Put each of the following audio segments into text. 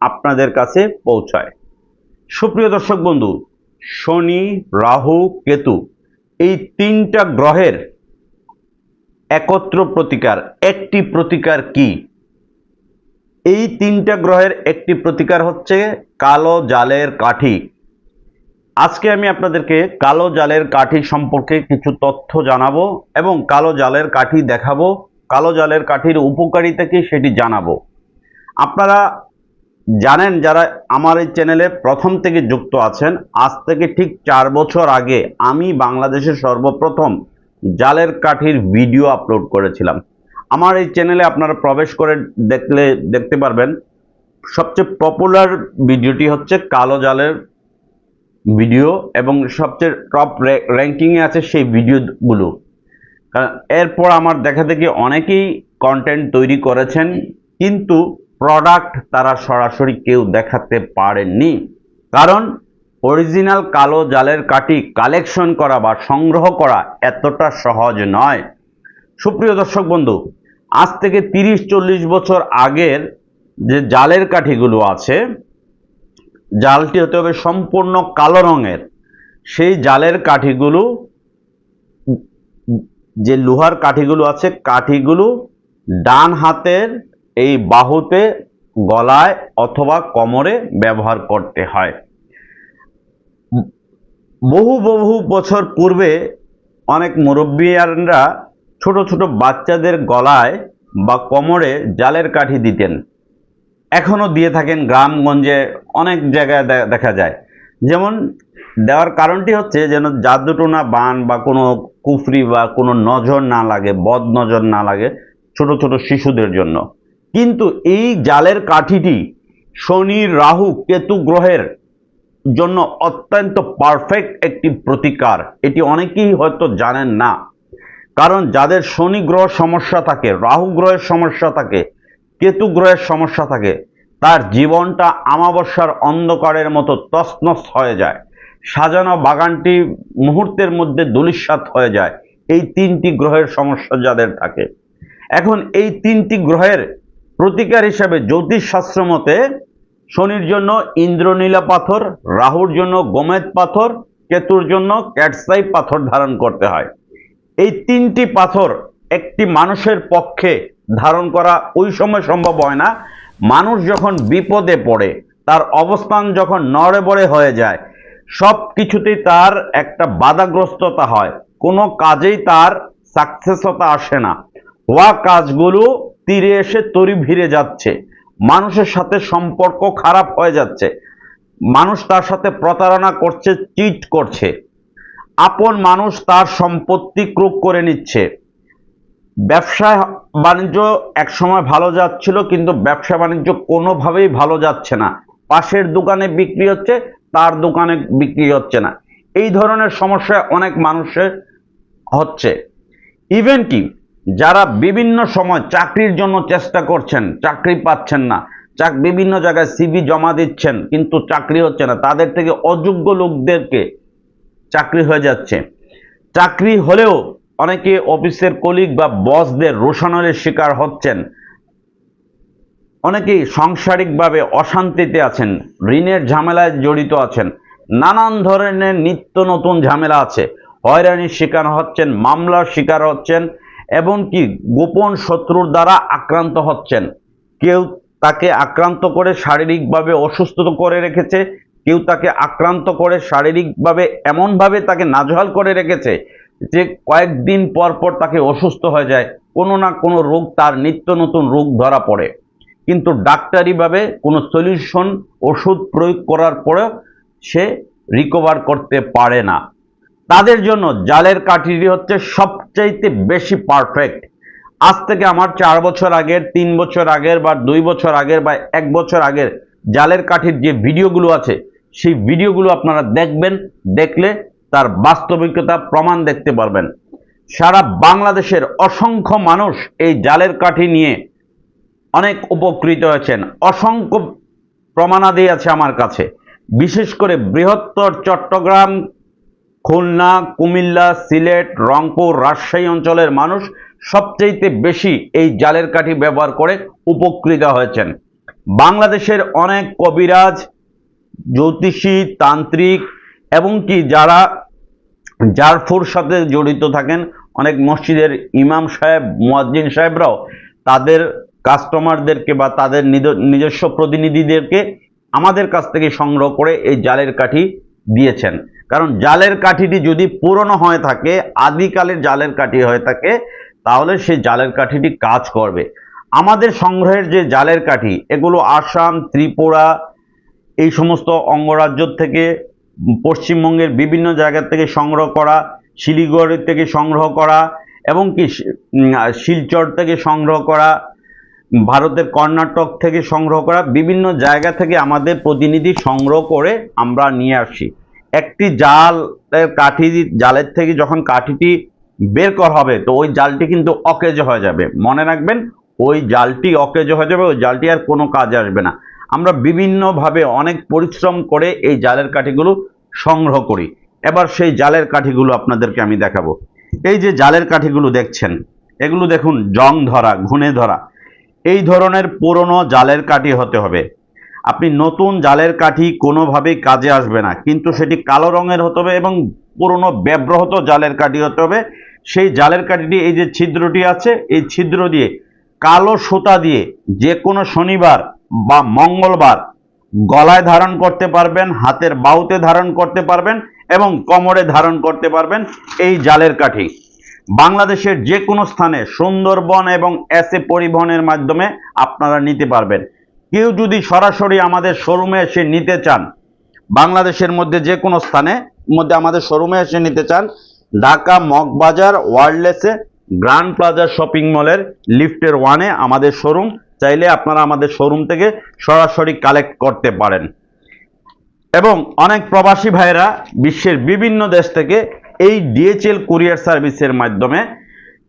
আপনাদের কাছে পৌঁছায়। সুপ্রিয় দর্শক বন্ধু, শনি, রাহু, কেতু এই তিনটা গ্রহের একত্র প্রতিকার, একটি প্রতিকার কি? এই তিনটা গ্রহের একটি প্রতিকার হচ্ছে কালো জালের কাঠি। আজকে আমি আপনাদেরকে কালো জালের কাঠি সম্পর্কে কিছু তথ্য জানাব এবং কালো জালের কাঠি দেখাবো। কালো জালের কাঠির উপকারিতা কি সেটি জানাব। আপনারা জানেন যারা আমার এই চ্যানেলে প্রথম থেকে যুক্ত আছেন, আজ থেকে ঠিক চার বছর আগে আমি বাংলাদেশের সর্বপ্রথম জালের কাঠির ভিডিও আপলোড করেছিলাম। আমার এই চ্যানেলে আপনারা প্রবেশ করে দেখলে, দেখতে পারবেন, সবচেয়ে পপুলার ভিডিওটি হচ্ছে কালো জালের ভিডিও এবং সবচেয়ে টপ র্যাঙ্কিংয়ে আছে সেই ভিডিওগুলো। কারণ এরপর আমার দেখা দেখি অনেকেই কন্টেন্ট তৈরি করেছেন, কিন্তু প্রোডাক্ট তারা সরাসরি কেউ দেখাতে পারেননি। কারণ অরিজিনাল কালো জালের কাঠি কালেকশন করা বা সংগ্রহ করা এতটা সহজ নয়। সুপ্রিয় দর্শক বন্ধু, আজ থেকে তিরিশ চল্লিশ বছর আগের যে জালের কাঠিগুলো আছে, জালটি হতে হবে সম্পূর্ণ কালো রঙের। সেই জালের কাঠিগুলো, যে লোহার কাঠিগুলো আছে, কাঠিগুলো ডান হাতের এই বাহুতে গলায় অথবা কোমরে ব্যবহার করতে হয়। বহু বহু বছর পূর্বে অনেক মুরব্বিয়ানরা ছোট ছোট বাচ্চাদের গলায় বা কোমরে জালের কাঠি দিতেন। এখনও দিয়ে থাকেন গ্রামগঞ্জে অনেক জায়গায় দেখা যায়। যেমন দেওয়ার কারণটি হচ্ছে যেন জাদুটোনা বান বা কোনো কুফরি বা কোনো নজর না লাগে বদ নজর না লাগে ছোট ছোট শিশুদের জন্য। কিন্তু এই জালের কাঠিটি শনি, রাহু, কেতু গ্রহের জন্য অত্যন্ত পারফেক্ট একটি প্রতিকার। এটি অনেকেই হয়তো জানেন না। কারণ যাদের শনি গ্রহ সমস্যা থাকে, রাহু গ্রহের সমস্যা থাকে, কেতু গ্রহের সমস্যা থাকে, তার জীবনটা আমাবস্যার অন্ধকারের মতো তছনছ হয়ে যায়। সাজানো বাগানটি মুহূর্তের মধ্যে দুলিশ্বাত হয়ে যায়। এই তিনটি গ্রহের সমস্যা যাদের থাকে। এখন এই তিনটি গ্রহের প্রতিকার হিসাবে জ্যোতিষশাস্ত্র মতে, শনির জন্য ইন্দ্রনীলা পাথর, রাহুর জন্য গোমেদ পাথর, কেতুর জন্য ক্যাটসাই পাথর ধারণ করতে হয়। এই তিনটি পাথর একটি মানুষের পক্ষে ধারণ করা ওই সময় সম্ভব হয় না। মানুষ যখন বিপদে পড়ে, তার অবস্থান যখন নড়ে বড়ে হয়ে যায়, সব কিছুতেই তার একটা বাধাগ্রস্ততা হয়। কোনো কাজেই তার সাকসেসতা আসে না। হওয়া কাজগুলো তীরে এসে তরি ভিড়ে যাচ্ছে। মানুষের সাথে সম্পর্ক খারাপ হয়ে যাচ্ছে। মানুষ তার সাথে প্রতারণা করছে, চিট করছে। আপন মানুষ তার সম্পত্তি ক্রোক করে নিচ্ছে। ব্যবসা বাণিজ্য একসময় ভালো যাচ্ছিল, কিন্তু ব্যবসা বাণিজ্য কোনোভাবেই ভালো যাচ্ছে না। পাশের দোকানে বিক্রি হচ্ছে, তার দোকানে বিক্রি হচ্ছে না। এই ধরনের সমস্যা অনেক মানুষের হচ্ছে। ইভেন কি যারা বিভিন্ন সময় চাকরির জন্য চেষ্টা করছেন, চাকরি পাচ্ছেন না, চাক, বিভিন্ন জায়গায় সিভি জমা দিচ্ছেন, কিন্তু চাকরি হচ্ছে না, তাদের থেকে অযোগ্য লোকদেরকে চাকরি হয়ে যাচ্ছে। চাকরি হলেও অনেকে অফিসের কলিগ বা বসদের রোশানলের শিকার হচ্ছেন। অনেকেই সাংসারিকভাবে অশান্তিতে আছেন, ঋণের ঝামেলায় জড়িত আছেন, নানান ধরনের নিত্য নতুন ঝামেলা আছে। হয়রানির শিকার হচ্ছেন, মামলার শিকার হচ্ছেন এমনকি গোপন শত্রুর দ্বারা আক্রান্ত হচ্ছেন। কেউ তাকে আক্রান্ত করে শারীরিকভাবে অসুস্থ করে রেখেছে, কেউ তাকে আক্রান্ত করে শারীরিকভাবে এমনভাবে তাকে নাজহাল করে রেখেছে যে কয়েকদিন পর পর তাকে অসুস্থ হয়ে যায়, কোনো না কোনো রোগ তার নিত্য নতুন রোগ ধরা পড়ে। কিন্তু ডাক্তারিভাবে কোনো সলিউশন ওষুধ প্রয়োগ করার পরেও সে রিকভার করতে পারে না। তাদের জন্য জালের কাঠিটি হচ্ছে সবচাইতে বেশি পারফেক্ট আজ থেকে আমার চার বছর আগের, তিন বছর আগের বা দুই বছর আগের বা এক বছর আগের জালের কাঠির যে ভিডিওগুলো আছে, সেই ভিডিওগুলো আপনারা দেখবেন, দেখলে তার বাস্তবিকতা, প্রমাণ দেখতে পারবেন। সারা বাংলাদেশের অসংখ্য মানুষ এই জালের কাঠি নিয়ে অনেক উপকৃত হয়েছেন। অসংখ্য প্রমাণাদি আছে আমার কাছে। বিশেষ করে বৃহত্তর চট্টগ্রাম খুলনা, কুমিল্লা, সিলেট, রংপুর, রাজশাহী অঞ্চলের মানুষ সবচেয়ে বেশি এই জালের কাঠি ব্যবহার করে উপকৃত হয়েছেন। বাংলাদেশের অনেক কবিরাজ, জ্যোতিষী, তান্ত্রিক এবং কি যারা জারফুর সাথে জড়িত থাকেন, অনেক মসজিদের ইমাম সাহেব, মুয়াজ্জিন সাহেবরাও তাদের কাস্টমারদেরকে বা তাদের নিজস্ব প্রতিনিধিদেরকে আমাদের কাছ থেকে সংগ্রহ করে এই জালের কাঠি দিয়েছেন। কারণ জালের কাঠিটি যদি পুরনো হয়ে থাকে, আদিকালের জালের কাঠি হয়ে থাকে, তাহলে সেই জালের কাঠিটি কাজ করবে। আমাদের সংগ্রহের যে জালের কাঠি, এগুলো আসাম, ত্রিপুরা, এই সমস্ত অঙ্গরাজ্য থেকে, পশ্চিমবঙ্গের বিভিন্ন জায়গা থেকে সংগ্রহ করা, শিলিগুড়ি থেকে সংগ্রহ করা, এবং কি শিলচর থেকে সংগ্রহ করা, ভারতের কর্ণাটক থেকে সংগ্রহ করা, বিভিন্ন জায়গা থেকে আমাদের প্রতিনিধি সংগ্রহ করে আমরা নিয়ে আসি একটি জালের কাঠি জালের থেকে যখন কাঠিটি বের করা হবে, তো ওই জালটি কিন্তু অকেজ হয়ে যাবে। মনে রাখবেন, ওই জালটি অকেজ হয়ে যাবে, ওই জালটি আর কোনো কাজে আসবে না। আমরা বিভিন্নভাবে অনেক পরিশ্রম করে এই জালের কাঠিগুলো সংগ্রহ করি। এবার সেই জালের কাঠিগুলো আপনাদেরকে আমি দেখাবো। এই যে জালের কাঠিগুলো দেখছেন, এগুলো দেখুন, জং ধরা ঘুনে ধরা। এই ধরনের পুরনো জালের কাঠি হতে হবে। আপনি নতুন জালের কাঠি কোনোভাবেই কাজে আসবে না। কিন্তু সেটি কালো রঙের হতে হবে এবং পুরনো ব্যব্রহত জালের কাঠি হতে হবে। সেই জালের কাঠিটি, এই যে ছিদ্রটি আছে, এই ছিদ্র দিয়ে, কালো সুতা দিয়ে যে কোনো শনিবার বা মঙ্গলবার গলায় ধারণ করতে পারবেন, হাতের বাউতে ধারণ করতে পারবেন এবং কোমরে ধারণ করতে পারবেন এই জালের কাঠি। বাংলাদেশের যে কোনো স্থানে সুন্দরবন এবং এসে পরিবহনের মাধ্যমে আপনারা নিতে পারবেন। কেউ যদি সরাসরি আমাদের শোরুমে এসে নিতে চান, বাংলাদেশের মধ্যে যে কোনো স্থানে মধ্যে আমাদের শোরুমে এসে নিতে চান, ঢাকা মগবাজার ওয়ার্ল্ডলেসে গ্র্যান্ড প্লাজা শপিং মলের লিফটের ওয়ানে আমাদের শোরুম, চাইলে আপনারা আমাদের শোরুম থেকে সরাসরি কালেক্ট করতে পারেন। এবং অনেক প্রবাসী ভাইরা বিশ্বের বিভিন্ন দেশ থেকে এই ডিএচএল কুরিয়ার সার্ভিসের মাধ্যমে,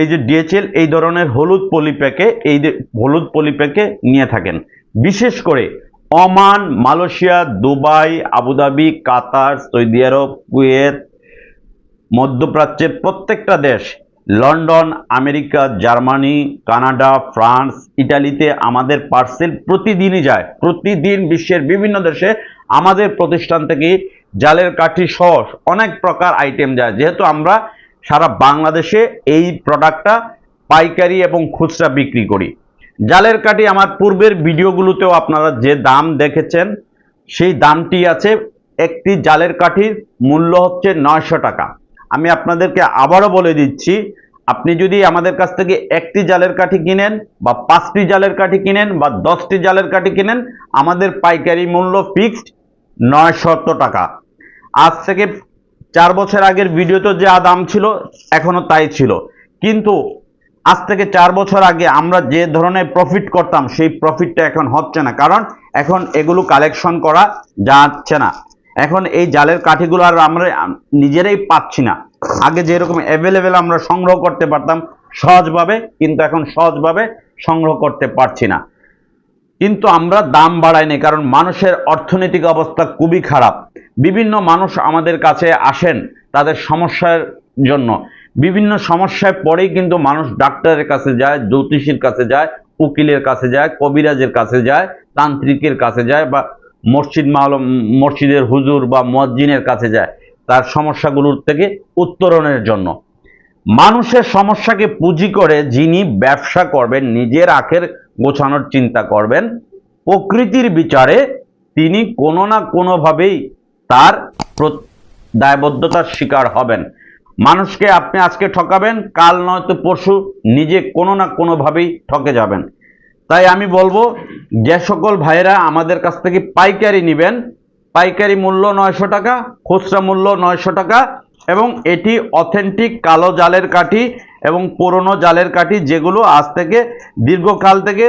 এই যে ডিএচএল এই ধরনের হলুদ পলিপ্যাকে এই হলুদ পলিপ্যাকে নিয়ে থাকেন। বিশেষ করে Oman, Malaysia, Dubai, Abu Dhabi, Qatar, Saudi Arab, Kuwait মধ্যপ্রাচ্যের প্রত্যেকটা দেশ, London, America, Germany, Canada, France, ইটালিতে আমাদের পার্সেল প্রতিদিনই যায়। প্রতিদিন বিশ্বের বিভিন্ন দেশে আমাদের প্রতিষ্ঠান থেকে জালের কাঠি সহ অনেক প্রকার আইটেম যায়। যেহেতু আমরা সারা বাংলাদেশে এই প্রোডাক্টটা পাইকারি এবং খুচরা বিক্রি করি। জালের কাঠি আমার পূর্বের ভিডিওগুলোতেও আপনারা যে দাম দেখেছেন, সেই দামটি আছে একটি জালের কাঠির মূল্য হচ্ছে নয়শো টাকা। আমি আপনাদেরকে আবারও বলে দিচ্ছি, আপনি যদি আমাদের কাছ থেকে একটি জালের কাঠি কিনেন বা পাঁচটি জালের কাঠি কিনেন বা দশটি জালের কাঠি কিনেন, আমাদের পাইকারি মূল্য ফিক্সড নয়শত টাকা। আজ থেকে চার বছর আগের ভিডিওতে যা দাম ছিল এখনও তাই ছিল। কিন্তু আজ থেকে চার বছর আগে আমরা যে ধরনের প্রফিট করতাম, সেই প্রফিটটা এখন হচ্ছে না। কারণ এখন এগুলো কালেকশন করা যাচ্ছে না। এখন এই জালের কাঠিগুলো আর আমরা নিজেরাই পাচ্ছি না। আগে যেরকম অ্যাভেলেবেল আমরা সংগ্রহ করতে পারতাম, সহজভাবে, কিন্তু এখন সহজভাবে সংগ্রহ করতে পারছি না। কিন্তু আমরা দাম বাড়াইনি কারণ মানুষের অর্থনৈতিক অবস্থা খুবই খারাপ। বিভিন্ন মানুষ আমাদের কাছে আসেন তাদের সমস্যার জন্য। বিভিন্ন সমস্যায় পরেই কিন্তু মানুষ ডাক্তারের কাছে যায়, জ্যোতিষীর কাছে যায়, উকিলের কাছে যায়, কবিরাজের কাছে যায়, তান্ত্রিকের কাছে যায় বা মসজিদ মাল মসজিদের হুজুর বা মসজিনের কাছে যায়। তার সমস্যাগুলোর থেকে উত্তরণের জন্য। মানুষের সমস্যাকে পুঁজি করে যিনি ব্যবসা করবেন, নিজের আখের গোছানোর চিন্তা করবেন, প্রকৃতির বিচারে তিনি কোনো না কোনোভাবেই তার প্র- দায়বদ্ধতার শিকার হবেন। মানুষকে আপনি আজকে ঠকাবেন, কাল নয়তো পরশু নিজে কোনো না কোনোভাবেই ঠকে যাবেন। তাই আমি বলব, যে সকল ভাইয়েরা আমাদের কাছ থেকে পাইকারি নেবেন, পাইকারি মূল্য নয়শো টাকা, খুচরা মূল্য নয়শো টাকা, এবং এটি অথেন্টিক কালো জালের কাঠি এবং পুরনো জালের কাঠি যেগুলো আজ থেকে, দীর্ঘকাল থেকে,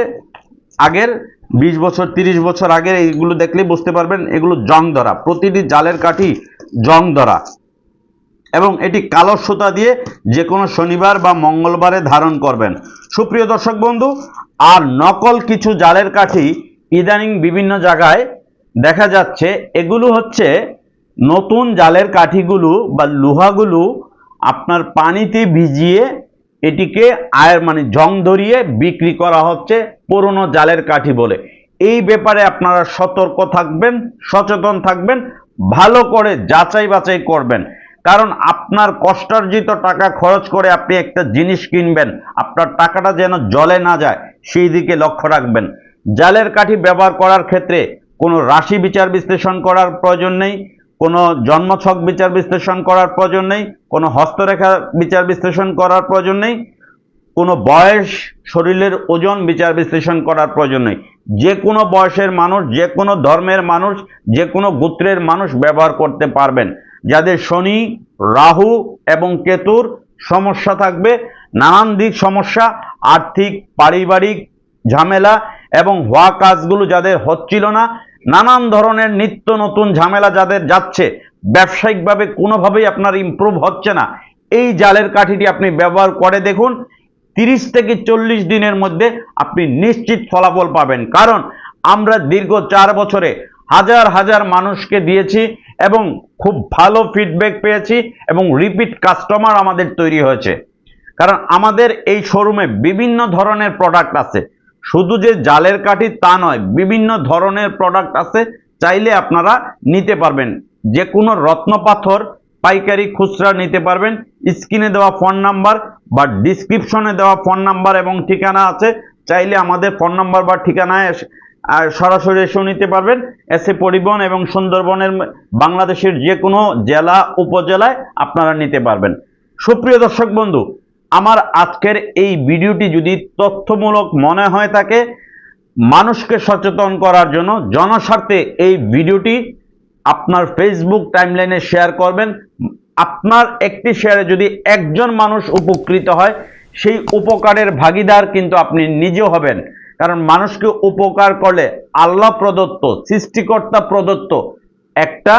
আগের বিশ বছর, তিরিশ বছর আগের এইগুলো দেখলেই বুঝতে পারবেন, এগুলো জং ধরা, প্রতিটি জালের কাঠি জং ধরা। এবং এটি কালো সুতা দিয়ে যে কোনো শনিবার বা মঙ্গলবারে ধারণ করবেন। সুপ্রিয় দর্শক বন্ধু, আর নকল কিছু জালের কাঠি ইদানিং বিভিন্ন জায়গায় দেখা যাচ্ছে। এগুলো হচ্ছে নতুন জালের কাঠিগুলো বা লোহাগুলো আপনার পানিতে ভিজিয়ে এটিকে আয়ের মানে জং ধরিয়ে বিক্রি করা হচ্ছে পুরনো জালের কাঠি বলে। এই ব্যাপারে আপনারা সতর্ক থাকবেন, সচেতন থাকবেন, ভালো করে যাচাই বাছাই করবেন। কারণ আপনার কষ্টার্জিত টাকা খরচ করে আপনি একটা জিনিস কিনবেন, আপনার টাকাটা যেন জলে না যায়, সেই দিকে লক্ষ্য রাখবেন। জালের কাঠি ব্যবহার করার ক্ষেত্রে কোনো রাশি বিচার বিশ্লেষণ করার প্রয়োজন নেই, কোনো জন্মছক বিচার বিশ্লেষণ করার প্রয়োজন নেই, কোনো হস্তরেখা বিচার বিশ্লেষণ করার প্রয়োজন নেই, কোনো বয়স, শরীরের ওজন বিচার বিশ্লেষণ করার প্রয়োজন নেই। যে কোনো বয়সের মানুষ, যে কোনো ধর্মের মানুষ, যে কোনো গোত্রের মানুষ ব্যবহার করতে পারবেন। যাদের শনি, রাহু এবং কেতুর সমস্যা থাকবে, নানান দিক সমস্যা, আর্থিক, পারিবারিক ঝামেলা এবং হওয়া কাজগুলো যাদের হচ্ছিল না, নানান ধরনের নিত্য নতুন ঝামেলা যাদের যাচ্ছে, ব্যবসায়িকভাবে কোনোভাবেই আপনার ইমপ্রুভ হচ্ছে না। এই জালের কাঠিটি আপনি ব্যবহার করে দেখুন, তিরিশ থেকে চল্লিশ দিনের মধ্যে আপনি নিশ্চিত ফলাফল পাবেন। কারণ আমরা দীর্ঘ চার বছরে হাজার হাজার মানুষকে দিয়েছি এবং খুব ভালো ফিডব্যাক পেয়েছি এবং রিপিট কাস্টমার আমাদের তৈরি হয়েছে। কারণ আমাদের এই শোরুমে বিভিন্ন ধরনের প্রোডাক্ট আছে। শুধু যে জালের কাঠি তা নয়, বিভিন্ন ধরনের প্রোডাক্ট আছে, চাইলে আপনারা নিতে পারবেন। যে কোনো রত্ন পাথর, পাইকারি খুচরা নিতে পারবেন। স্ক্রিনে দেওয়া ফোন নাম্বার বা ডিসক্রিপশনে দেওয়া ফোন নাম্বার এবং ঠিকানা আছে। চাইলে আমাদের ফোন নাম্বার বা ঠিকানায় আর সরাসরি এসেও নিতে পারবেন এসে পরিবহন এবং সুন্দরবনের বাংলাদেশের যে কোনো জেলা, উপজেলায় আপনারা নিতে পারবেন। সুপ্রিয় দর্শক বন্ধু, আমার আজকের এই ভিডিওটি যদি তথ্যমূলক মনে হয় থাকে, মানুষকে সচেতন করার জন্য জনস্বার্থে এই ভিডিওটি আপনার ফেসবুক টাইমলাইনে শেয়ার করবেন। আপনার একটি শেয়ারে যদি একজন মানুষ উপকৃত হয়, সেই উপকারের ভাগিদার কিন্তু আপনি নিজেও হবেন। কারণ মানুষকে উপকার করলে আল্লাহ প্রদত্ত, সৃষ্টিকর্তা প্রদত্ত একটা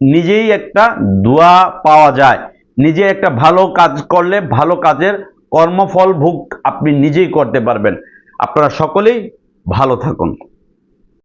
নিজেই একটা দোয়া পাওয়া যায়। নিজে একটা ভালো কাজ করলে ভালো কাজের কর্মফল ভোগ আপনি নিজেই করতে পারবেন। আপনারা সকলেই ভালো থাকুন।